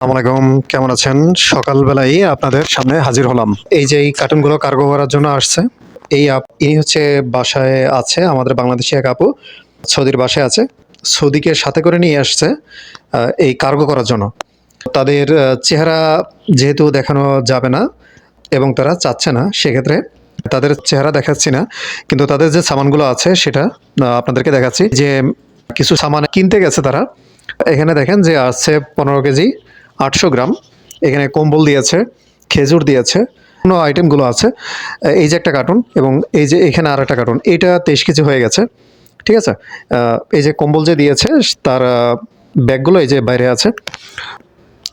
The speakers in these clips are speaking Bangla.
আসসালামাইকুম কেমন আছেন? সকালবেলায় আপনাদের সামনে হাজির হলাম। এই যে এই কার্টুনগুলো কার্গো করার জন্য আসছে, এই আপ, ইনি হচ্ছে বাসায় আছে, আমাদের বাংলাদেশি এক আপু, সৌদির বাসায় আছে। সৌদিকে সাথে করে নিয়ে আসছে এই কার্গো করার জন্য। তাদের চেহারা যেহেতু দেখানো যাবে না এবং তারা চাচ্ছে না, সেক্ষেত্রে তাদের চেহারা দেখাচ্ছি না, কিন্তু তাদের যে সামানগুলো আছে সেটা আপনাদেরকে দেখাচ্ছি। যে কিছু সামান কিনতে গেছে তারা, এখানে দেখেন যে আছে পনেরো কেজি আটশো গ্রাম। এখানে কম্বল দিয়েছে, খেজুর দিয়েছে, অন্য আইটেমগুলো আছে। এই যে একটা কার্টুন এবং এই যে এখানে আর একটা কার্টুন এইটা তেইশ কেজি হয়ে গেছে, ঠিক আছে? এই যে কম্বল যে দিয়েছে, তার ব্যাগগুলো এই যে বাইরে আছে।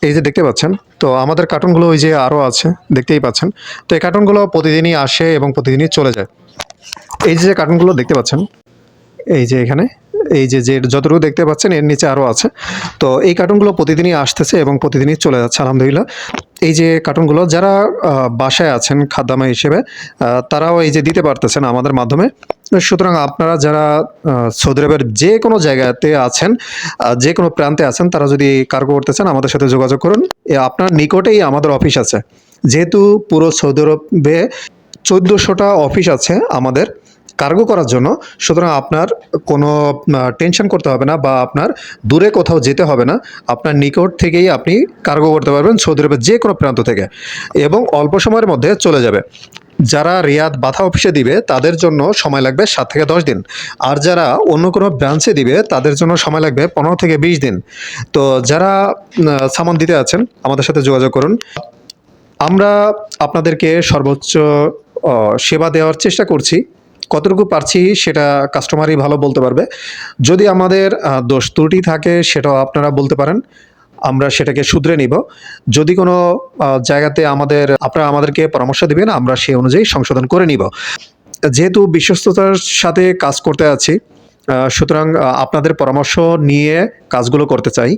এই যে দেখতে পাচ্ছেন, তো আমাদের কার্টুনগুলো ওই যে আরও আছে, দেখতেই পাচ্ছেন। তো এই কার্টুনগুলো প্রতিদিনই আসে এবং প্রতিদিনই চলে যায়। এই যে কার্টুনগুলো দেখতে পাচ্ছেন, এই যে এখানে এই যে যে যতটুকু দেখতে পাচ্ছেন, এর নিচে আরও আছে। তো এই কার্টুনগুলো প্রতিদিনই আসতেছে এবং প্রতিদিনই চলে যাচ্ছে, আলহামদুলিল্লাহ। এই যে কার্টুনগুলো, যারা বাসায় আছেন খাদ্যামা হিসেবে তারাও এই যে দিতে পারতেছেন আমাদের মাধ্যমে। সুতরাং আপনারা যারা সৌদি আরবের যে কোনো জায়গাতে আছেন যে কোনো প্রান্তে আছেন, তারা যদি কার্গো করতে চান, আমাদের সাথে যোগাযোগ করুন। আপনার নিকটেই আমাদের অফিস আছে। যেহেতু পুরো সৌদি আরবে চোদ্দোশোটা অফিস আছে আমাদের কার্গো করার জন্য, সুতরাং আপনার কোনো টেনশন করতে হবে না বা আপনার দূরে কোথাও যেতে হবে না। আপনার নিকট থেকেই আপনি কার্গো করতে পারবেন, সৌদি আরবের যে কোনো প্রান্ত থেকে। এবং অল্প সময়ের মধ্যে চলে যাবে। যারা রিয়াদ বাথা অফিসে দিবে, তাদের জন্য সময় লাগবে সাত থেকে দশ দিন। আর যারা অন্য কোনো ব্রাঞ্চে দিবে, তাদের জন্য সময় লাগবে পনেরো থেকে বিশ দিন। তো যারা সামান দিতে আছেন, আমাদের সাথে যোগাযোগ করুন। আমরা আপনাদেরকে সর্বোচ্চ সেবা দেওয়ার চেষ্টা করছি। কতটুকু পারছি সেটা কাস্টমারই ভালো বলতে পারবে। যদি আমাদের দোষ ত্রুটি থাকে সেটাও আপনারা বলতে পারেন। আমরা সেটাকে শুধরে নিব। যদি কোনো জায়গাতে আমাদের, আপনারা আমাদেরকে পরামর্শ দিবেন, আমরা সেই অনুযায়ী সংশোধন করে নিব। যেহেতু বিশ্বস্ততার সাথে কাজ করতে আছি সুতরাং আপনাদের পরামর্শ নিয়ে কাজগুলো করতে চাই।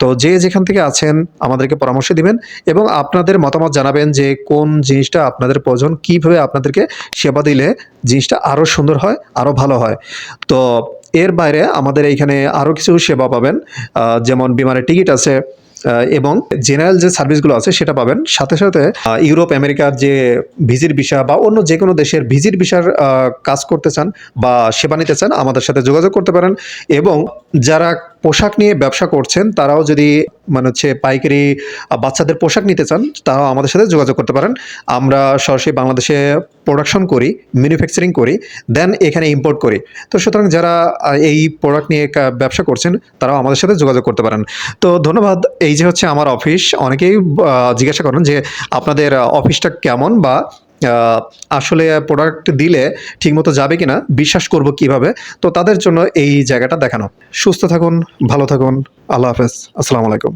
তো যে যেখান থেকে আছেন, আমাদেরকে পরামর্শ দিবেন এবং আপনাদের মতামত জানাবেন যে কোন জিনিসটা আপনাদের প্রয়োজন, কীভাবে আপনাদেরকে সেবা দিলে জিনিসটা আরও সুন্দর হয় আরও ভালো হয়। তো এর বাইরে আমাদের এইখানে আরও কিছু সেবা পাবেন। যেমন বিমানের টিকিট আছে এবং জেনারেল যে সার্ভিসগুলো আছে সেটা পাবেন। সাথে সাথে ইউরোপ আমেরিকার যে ভিজির ভিসা বা অন্য যে কোনো দেশের ভিজিট ভিসার কাজ করতে চান বা সেবা নিতে চান, আমাদের সাথে যোগাযোগ করতে পারেন। এবং যারা পোশাক নিয়ে ব্যবসা করছেন, তারাও যদি মানে হচ্ছে পাইকারি বাচ্চাদের পোশাক নিতে চান, তারাও আমাদের সাথে যোগাযোগ করতে পারেন। আমরা সরাসরি বাংলাদেশে প্রোডাকশন করি ম্যানুফ্যাকচারিং করি দেন এখানে ইম্পোর্ট করি। তো সুতরাং যারা এই প্রোডাক্ট নিয়ে ব্যবসা করছেন, তারাও আমাদের সাথে যোগাযোগ করতে পারেন। তো ধন্যবাদ, এই যে হচ্ছে আমার অফিস অনেকেই জিজ্ঞাসা করেন যে আপনাদের অফিসটা কেমন বা আসলে প্রোডাক্ট দিলে ঠিকমতো যাবে কিনা বিশ্বাস করব কীভাবে, তো তাদের জন্য এই জায়গাটা দেখানো। সুস্থ থাকুন, ভালো থাকুন, আল্লাহ হাফেজ, আসসালামু আলাইকুম।